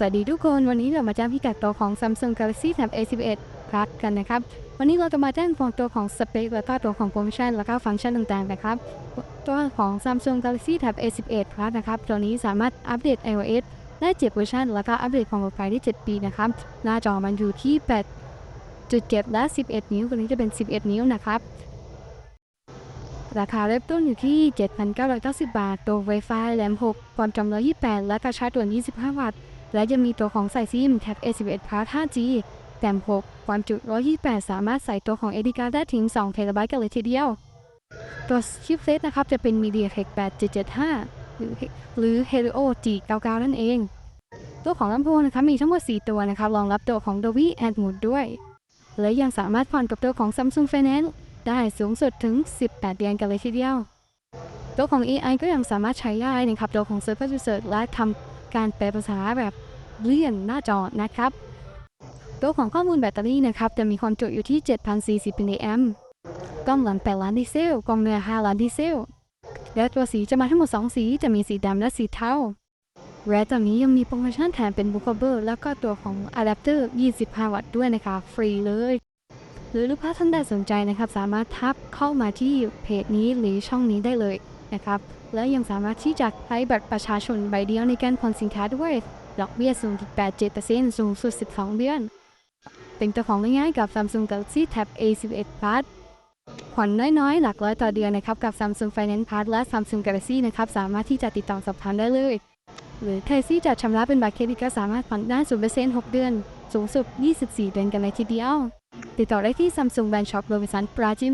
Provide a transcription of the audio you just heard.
สวัสดีทุกคนวันนี้เรามาแจ้งพิกัดตัวของ Samsung Galaxy Tab A11 Plus กันนะครับ วันนี้เราจะมาแจ้งของตัวของสเปคแล้วก็ตัวของโปรโมชั่นแล้วก็ฟังก์ชันต่างๆนะครับ ตัวของ Samsung Galaxy Tab A11 Plus นะครับตัวนี้สามารถอัปเดต iOS ได้7เวอร์ชันแล้วก็อัปเดตความปลอดภัยได้7ปีนะครับ หน้าจอมันอยู่ที่ 8.7 และ 11 นิ้วตัวนี้จะเป็น 11 นิ้วนะครับราคาเริ่มต้นอยู่ที่ 7,990 บาท ตัว Wi-Fi แรม6 ความจำ128 และกระชาร์จตัว25 วัตต์ และยังมีตัวของใส่ซิม Tab A11 Plus 5G แรม6ความจุ 128 สามารถใส่ตัวของ SD card ได้ถึง2 TB กันเลยทีเดียว ตัวชิปเซตนะครับ จะเป็น MediaTek 8775หรือหรือ Helio G99 นั่นเอง ตัวของลำโพงนะครับมีทั้งหมด 4 ตัวนะครับรองรับตัวของ Dolby Atmos ด้วย และยังสามารถผ่อนกับตัวของ Samsung Finance ได้สูงสุดถึง 18 เดือนกันเลยทีเดียว ตัวของ AI ก็ยังสามารถใช้ได้นะครับตัวของ Super Research และทำการแปลภาษาแบบ เลื่อนหน้าจอนะครับ ตัวของข้อมูลแบตเตอรี่นะครับจะมีความจุอยู่ที่ 7,040มิลลิแอมป์กล้องหลัง8ล้านดีเซลกล้องเนื้อ5ล้านดีเซล และตัวสีจะมาทั้งหมด 2 สี จะมีสีดำและสีเทาและตอนนี้ยังมีโปรโมชั่นแถมเป็นบุคคเบอร์แล้วก็ตัวของอะแดปเตอร์ 25 วัตต์ด้วยนะคะ ฟรีเลย หรือลูกค้าท่านใดสนใจนะครับ สามารถทักเข้ามาที่เพจนี้หรือช่องนี้ได้เลย นะครับ และยังสามารถที่จะใช้บัตรประชาชนใบเดียวในการผ่อนสินค้าด้วย ดอกเบี้ย0.87%สูงสุด 12 เดือน เป็นตัวของง่ายๆกับ Samsung Galaxy Tab A11 Plus ผ่อนน้อยๆ หลักร้อยต่อเดือนนะครับ กับ Samsung Finance Plus และ Samsung Galaxy นะครับ สามารถที่จะติดต่อสอบถามได้เลย หรือใครที่จะชำระเป็นบัตรเครดิตก็สามารถผ่อนได้0% 6 เดือน สูงสุด 24 เดือนกันเลยทีเดียว ติดต่อได้ที่ Samsung Brand Shop Robinson ปราจิม